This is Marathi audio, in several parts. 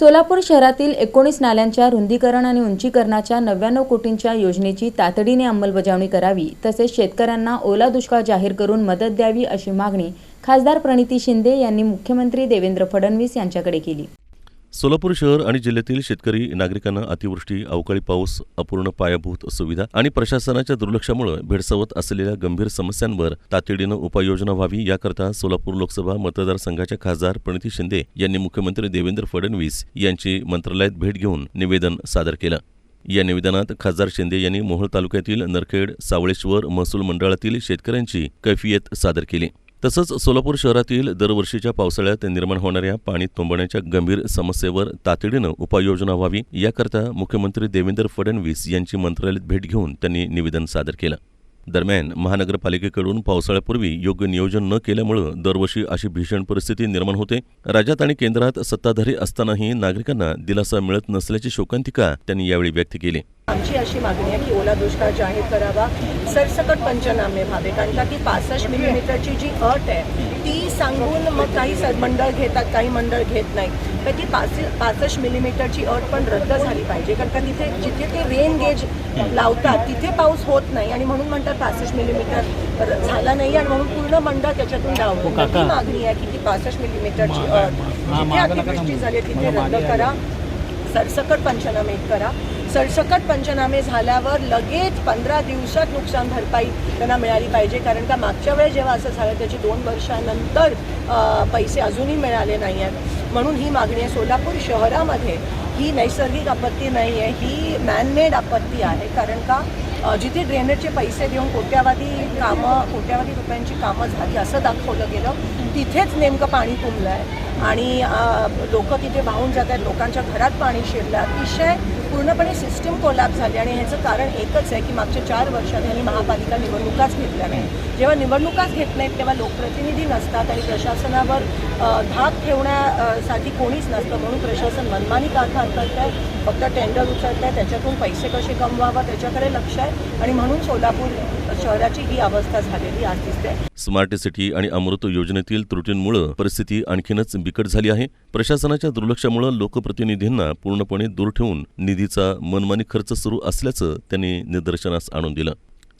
सोलापूर शहरातील एकोणीस नाल्यांच्या रुंदीकरण आणि उंचीकरणाच्या नव्याण्णव कोटींच्या योजनेची तातडीने अंमलबजावणी करावी तसेच शेतकऱ्यांना ओला दुष्काळ जाहीर करून मदत द्यावी अशी मागणी खासदार प्रणिती शिंदे यांनी मुख्यमंत्री देवेंद्र फडणवीस यांच्याकडे केली. सोलापूर शहर आणि जिल्ह्यातील शेतकरी नागरिकांना अतिवृष्टी अवकाळी पाऊस अपूर्ण पायाभूत सुविधा आणि प्रशासनाच्या दुर्लक्षामुळे भेडसावत असलेल्या गंभीर समस्यांवर तातडीनं उपाययोजना व्हावी याकरता सोलापूर लोकसभा मतदारसंघाच्या खासदार प्रणिती शिंदे यांनी मुख्यमंत्री देवेंद्र फडणवीस यांची मंत्रालयात भेट घेऊन निवेदन सादर केलं. या निवेदनात खासदार शिंदे यांनी मोहोळ तालुक्यातील नरखेड सावळेश्वर महसूल मंडळातील शेतकऱ्यांची कैफियत सादर केली. तसंच सोलापूर शहरातील दरवर्षीच्या पावसाळ्यात निर्माण होणाऱ्या पाणी तुंबण्याच्या गंभीर समस्येवर तातडीनं उपाययोजना व्हावी याकरता मुख्यमंत्री देवेंद्र फडणवीस यांची मंत्रालयात भेट घेऊन त्यांनी निवेदन सादर केलं. दरम्यान महानगरपालिकेकडून पावसाळ्यापूर्वी योग्य नियोजन न केल्यामुळं दरवर्षी अशी भीषण परिस्थिती निर्माण होते. राज्यात आणि केंद्रात सत्ताधारी असतानाही नागरिकांना दिलासा मिळत नसल्याची शोकांतिका त्यांनी यावेळी व्यक्त केली. आमची अशी मागणी आहे की ओला दुष्काळ जाहीर करावा सरसकट पंचनामे व्हावे कारण का ती पासष्ट मिलीमीटरची जी अट आहे ती सांगून मग काही मंडळ घेतात काही मंडळ घेत नाही तर ती पाच पासष्ट मिलीमीटरची अट पण रद्द झाली पाहिजे. कारण का तिथे जिथे ते रेन गेज लावतात तिथे पाऊस होत नाही. आणि म्हणून म्हणतात पासष्ट मिलीमीटर झाला नाही आणि म्हणून पूर्ण मंडळ त्याच्यातून डावलं ती मागणी आहे की ती पासष्ट मिलीमीटरची अट जिथे अतिवृष्टी झाली तिथे रद्द करा. सरसकट पंचनामे करा. सरसकट पंचनामे झाल्यावर लगेच पंधरा दिवसात नुकसान भरपाई त्यांना मिळाली पाहिजे. कारण का मागच्या वेळेस जेव्हा असं झालं त्याची दोन वर्षानंतर पैसे अजूनही मिळाले नाही आहेत म्हणून ही मागणी आहे. सोलापूर शहरामध्ये ही नैसर्गिक आपत्ती नाही आहे ही मॅनमेड आपत्ती आहे. कारण का जिथे ड्रेनेजचे पैसे देऊन कोट्यावधी कामं कोट्यावधी रुपयांची कामं झाली असं दाखवलं गेलं तिथेच नेमकं पाणी तुंबलं आहे आणि लोक तिथे वाहून जात आहेत लोकांच्या घरात पाणी शिरलं अतिशय पूर्णपणे सिस्टीम कोलॅप झाली आणि ह्याचं कारण एकच आहे की मागच्या चार वर्षात यांनी महापालिका निवडणुकाच घेतल्या नाही जेव्हा निवडणुकाच घेत नाहीत तेव्हा लोकप्रतिनिधी नसतात आणि प्रशासनावर धाक ठेवण्या साठी कोणीच नसतं म्हणून प्रशासन मनमानी का करत आहे फक्त टेंडर उचलत आहे त्याच्यातून पैसे कसे कमवावं? त्याच्याकडे लक्ष आहे. आणि म्हणून सोलापूर शहराची ही अवस्था झालेली आज दिसते. स्मार्ट सिटी आणि अमृत योजनेतील त्रुटींमुळे परिस्थिती आणखीनच बिकट झाली आहे. प्रशासनाच्या दुर्लक्षामुळे लोकप्रतिनिधींना पूर्णपणे दूर ठेवून निधीचा मनमानी खर्च सुरू असल्याचं त्यांनी निदर्शनास आणून दिलं.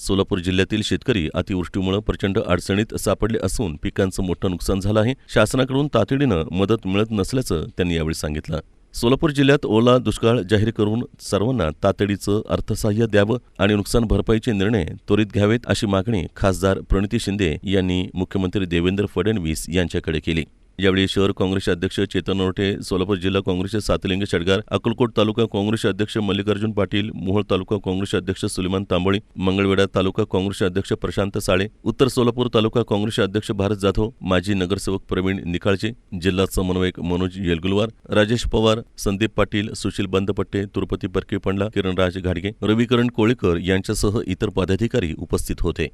सोलापूर जिल्ह्यातील शेतकरी अतिवृष्टीमुळे प्रचंड अडचणीत सापडले असून पिकांचं मोठं नुकसान झालं आहे. शासनाकडून तातडीनं मदत मिळत नसल्याचं त्यांनी यावेळी सांगितलं. सोलापूर जिल्ह्यात ओला दुष्काळ जाहीर करून सर्वांना तातडीचं अर्थसहाय्य द्यावं आणि नुकसान भरपाईचे निर्णय त्वरित घ्यावेत अशी मागणी खासदार प्रणिती शिंदे यांनी मुख्यमंत्री देवेंद्र फडणवीस यांच्याकडे केली. यावेळी शहर काँग्रेसचे अध्यक्ष चेतन नरोटे सोलापूर जिल्हा काँग्रेसचे सातलिंग शेडगार अक्कलकोट तालुका काँग्रेसचे अध्यक्ष मल्लिकार्जुन पाटील मोहोळ तालुका काँग्रेसचे अध्यक्ष सुलेमान तांबोळी मंगळवेढा तालुका काँग्रेसचे अध्यक्ष प्रशांत साळे उत्तर सोलापूर तालुका काँग्रेसचे अध्यक्ष भारत जाधव माजी नगरसेवक प्रवीण निकाळजे जिल्हा समन्वयक मनोज येलगुलवार राजेश पवार संदीप पाटील सुशील बंदपट्टे तुरुपती परके पंडला किरणराज घाडगे रविकरण कोळेकर यांच्यासह इतर पदाधिकारी उपस्थित होते.